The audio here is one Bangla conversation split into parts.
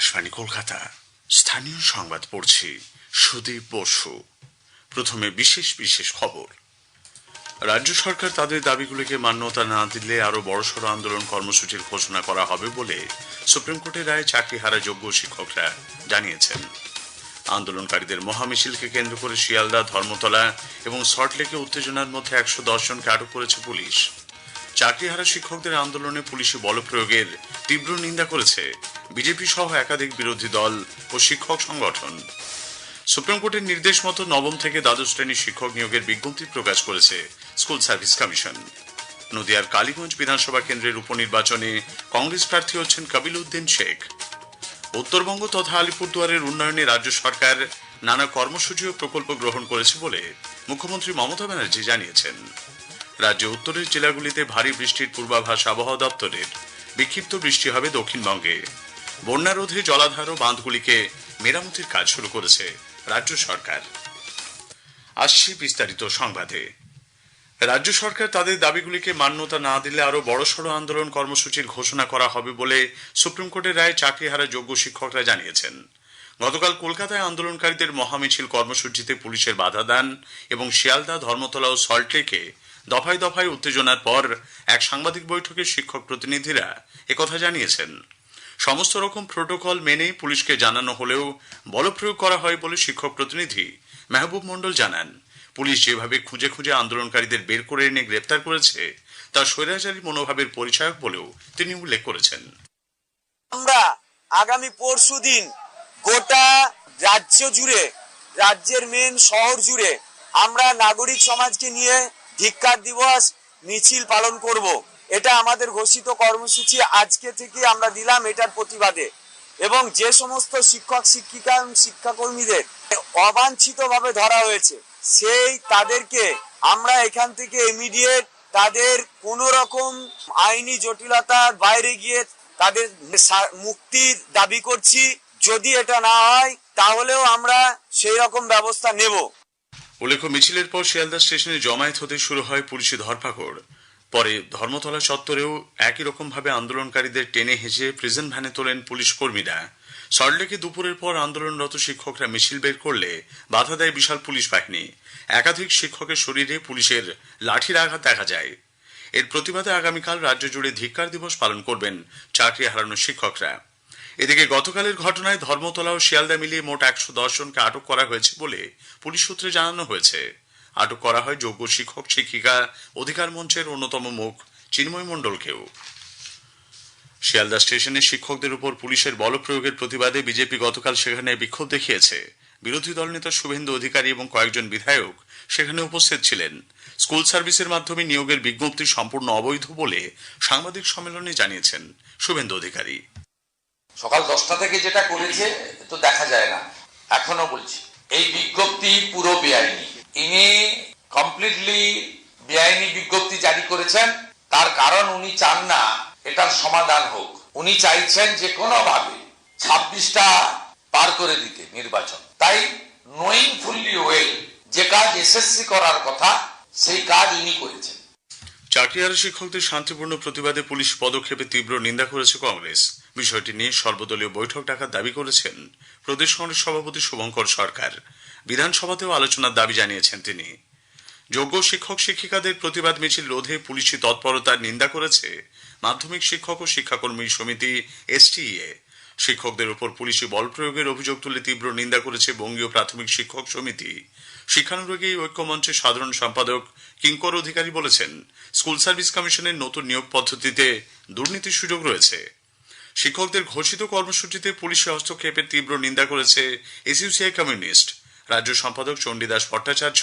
আকাশবাণী কলকাতা। স্থানীয় সংবাদ পড়ছি সুদীপ বসু। প্রথমে বিশেষ বিশেষ খবর। রাজ্য সরকার তাদের দাবিগুলিকে মান্যতা না দিলে আরও বড়সড় আন্দোলন কর্মসূচির ঘোষণা করা হবে বলে সুপ্রিম কোর্টের রায়ে চাকরিহারা যোগ্য শিক্ষকরা জানিয়েছেন। আন্দোলনকারীদের মহামিছিলকে কেন্দ্র করে শিয়ালদা, ধর্মতলা এবং সল্টলেকে উত্তেজনার মধ্যে একশো দশ জনকে আটক করেছে পুলিশ। চাকরিহারা শিক্ষকদের আন্দোলনে পুলিশি বলপ্রয়োগের তীব্র নিন্দা করেছে বিজেপি সহ একাধিক বিরোধী দল ও শিক্ষক সংগঠন। সুপ্রিম কোর্টের নির্দেশ মতো নবম থেকে দ্বাদশ শ্রেণির শিক্ষক নিয়োগের বিজ্ঞপ্তি প্রকাশ করেছে স্কুল সার্ভিস কমিশন। নদিয়ার কালীগঞ্জ বিধানসভা কেন্দ্রের উপনির্বাচনে কংগ্রেস প্রার্থী হচ্ছেন কাবিল উদ্দিন শেখ। উত্তরবঙ্গ তথা আলিপুরদুয়ারের উন্নয়নে রাজ্য সরকার নানা কর্মসূচি ও প্রকল্প গ্রহণ করেছে বলে মুখ্যমন্ত্রী মমতা ব্যানার্জি জানিয়েছেন। রাজ্যে উত্তরের জেলাগুলিতে ভারী বৃষ্টির পূর্বাভাস আবহাওয়া দপ্তরের। বিক্ষিপ্ত বৃষ্টি হবে দক্ষিণবঙ্গে। বন্যা রোধে জলাধার ও বাঁধগুলিকে মেরামতির কাজ শুরু করেছে রাজ্য সরকার। আসছি বিস্তারিত সংবাদে। রাজ্য সরকার তাদের দাবিগুলিকে মান্যতা না দিলে আরও বড়সড় আন্দোলন কর্মসূচির ঘোষণা করা হবে বলে সুপ্রিম কোর্টের রায়ে চাকরিহারা যোগ্য শিক্ষকরা জানিয়েছেন। গতকাল কলকাতায় আন্দোলনকারীদের মহামিছিল কর্মসূচিতে পুলিশের বাধা দান এবং শিয়ালদা, ধর্মতলা ও সল্টলেকে দফায় দফায় উত্তেজনার পর এক সাংবাদিক বৈঠকে শিক্ষক প্রতিনিধিরা একথা জানিয়েছেন। সমস্ত রকম প্রোটোকল মেনে পুলিশকে জানানো হলেও বলপ্রয়োগ করা হয় বলে শিক্ষক প্রতিনিধি মেহবুব মণ্ডল জানান, পুলিশ যেভাবে খুঁজে খুঁজে আন্দোলনকারীদের বের করে এনে গ্রেপ্তার করেছে, তা স্বৈরাচারী মনোভাবের পরিচায়ক বলেও তিনি উল্লেখ করেছেন। আমরা আগামী পরশু দিন গোটা রাজ্য জুড়ে, রাজ্যের মেন শহর জুড়ে আমরা নাগরিক সমাজকে নিয়ে ধিক্কার দিবস, মিছিল পালন করব। এটা আমাদের ঘোষিত কর্মসূচি আজকে থেকে আমরা দিলাম এটার প্রতিবাদে। এবং যে সমস্ত শিক্ষক, শিক্ষিকা শিক্ষাকর্মীদের অবাঞ্ছিত ভাবে ধরা হয়েছে, সেই তাদেরকে আমরা এখান থেকে ইমিডিয়েট তাদের কোন রকম আইনি জটিলতার বাইরে গিয়ে তাদের মুক্তির দাবি করছি। যদি এটা না হয়, তাহলেও আমরা সেই রকম ব্যবস্থা নেব। উল্লেখ্য, মিছিলের পর শিয়ালদা স্টেশনে জমায়েত হতে শুরু হয় পুলিশি ধরপাকড়। পরে ধর্মতলা চত্বরেও একই রকম ভাবে আন্দোলনকারীদের টেনে হেঁচে প্রিজন ভ্যানে তোলেন পুলিশ কর্মীরা। সল্টলেকে দুপুরের পর আন্দোলনরত শিক্ষকরা মিছিল বের করলে বাধা দেয় বিশাল পুলিশ বাহিনী। একাধিক শিক্ষকের শরীরে পুলিশের লাঠির আঘাত দেখা যায়। এর প্রতিবাদে আগামীকাল রাজ্য জুড়ে ধিক্কার দিবস পালন করবেন চাকরি হারানো শিক্ষকরা। এদিকে গতকালের ঘটনায় ধর্মতলা ও শিয়ালদা মিলিয়ে মোট একশো দশ জনকে আটক করা হয়েছে বলে পুলিশ সূত্রে জানানো হয়েছে। আটক করা হয় যোগ্য শিক্ষক, শিক্ষিকা, অধিকার মঞ্চের অন্যতম মুখ, চিন্ময় মণ্ডলকেও। শিয়ালদা স্টেশনে শিক্ষকদের উপর পুলিশের বল প্রয়োগের প্রতিবাদে বিজেপি গতকাল সেখানে বিক্ষোভ দেখিয়েছে। বিরোধী দলনেতা শুভেন্দু অধিকারী এবং কয়েকজন বিধায়ক সেখানে উপস্থিত ছিলেন। স্কুল সার্ভিসের মাধ্যমে নিয়োগের বিজ্ঞপ্তি সম্পূর্ণ অবৈধ বলে সাংবাদিক সম্মেলনে জানিয়েছেন শুভেন্দু অধিকারী। সকাল দশটা থেকে যেটা করেছে, তো দেখা যায় না। এখনও বলছি, এই বিজ্ঞপ্তি পুরো বেআইনি। ইনি কমপ্লিটলি বেআইনি বিজ্ঞপ্তি জারি করেছেন। তার কারণ উনি চান না এটার সমাধান হোক। উনি চাইছেন যে কোনো ভাবে ছাব্বিশটা পার করে দিতে নির্বাচন। তাই নোয়িং ফুললি ওয়েল যে কাজ এসএসসি করার কথা, সেই কাজ উনি করেছেন। চাকরিহারা শিক্ষকদের শান্তিপূর্ণ প্রতিবাদে পুলিশ পদক্ষেপে তীব্র নিন্দা করেছে কংগ্রেস। বিষয়টি নিয়ে সর্বদলীয় বৈঠক ডাকার দাবি করেছেন প্রদেশ কংগ্রেস সভাপতি শুভঙ্কর সরকার। বিধানসভাতেও আলোচনার দাবি জানিয়েছেন তিনি। যোগ্য শিক্ষক শিক্ষিকাদের প্রতিবাদ মিছিল রোধে পুলিশি তৎপরতার নিন্দা করেছে মাধ্যমিক শিক্ষক ও শিক্ষাকর্মী সমিতি এসটিএ শিক্ষকদের উপর পুলিশি বল প্রয়োগের অভিযোগ তুলে তীব্র নিন্দা করেছে বঙ্গীয় প্রাথমিক শিক্ষক সমিতি। শিক্ষানুরাগী ঐক্যমঞ্চের সাধারণ সম্পাদক কিঙ্কর অধিকারী বলেছেন, স্কুল সার্ভিস কমিশনের নতুন নিয়োগ পদ্ধতিতে দুর্নীতির সুযোগ রয়েছে। শিক্ষকদের ঘোষিত কর্মসূচিতে পুলিশি হস্তক্ষেপের তীব্র নিন্দা করেছে এসইউসিআই কমিউনিস্ট। রাজ্য সম্পাদক চণ্ডীদাস ভট্টাচার্য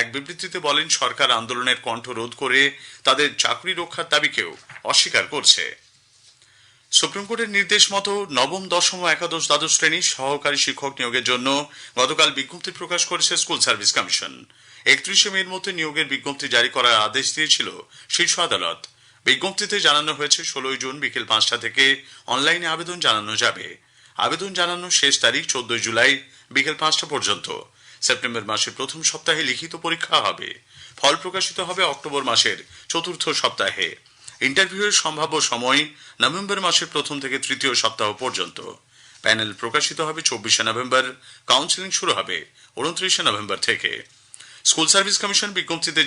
এক বিবৃতিতে বলেন, সরকার আন্দোলনের কণ্ঠ রোধ করে তাদের চাকরি রক্ষার দাবিকেও অস্বীকার করছে। সুপ্রিম কোর্টের নির্দেশ মতো নবম, দশম একাদশ দ্বাদশ শ্রেণির সহকারী শিক্ষক নিয়োগের জন্য গতকাল বিজ্ঞপ্তি প্রকাশ করেছে স্কুল সার্ভিস কমিশন। একত্রিশে মের মধ্যে নিয়োগের বিজ্ঞপ্তি জারি করার আদেশ দিয়েছিল শীর্ষ আদালত। বিজ্ঞপ্তিতে জানানো হয়েছে, ষোলোই জুন বিকেল পাঁচটা থেকে অনলাইনে আবেদন জানানো যাবে। আবেদন জানানোর শেষ তারিখ চোদ্দই জুলাই বিকেল পাঁচটা পর্যন্ত। সেপ্টেম্বর মাসের প্রথম সপ্তাহে লিখিত পরীক্ষা হবে। ফল প্রকাশিত হবে অক্টোবর মাসের চতুর্থ সপ্তাহে। ইন্টারভিউয়ের সম্ভাব্য সময় নভেম্বর মাসের প্রথম থেকে তৃতীয় সপ্তাহ পর্যন্ত। প্যানেল প্রকাশিত হবে চব্বিশে নভেম্বর, কাউন্সিলিং শুরু হবে উনত্রিশে নভেম্বর থেকে। স্কুল সার্ভিস কমিশন বিজ্ঞপ্তিতে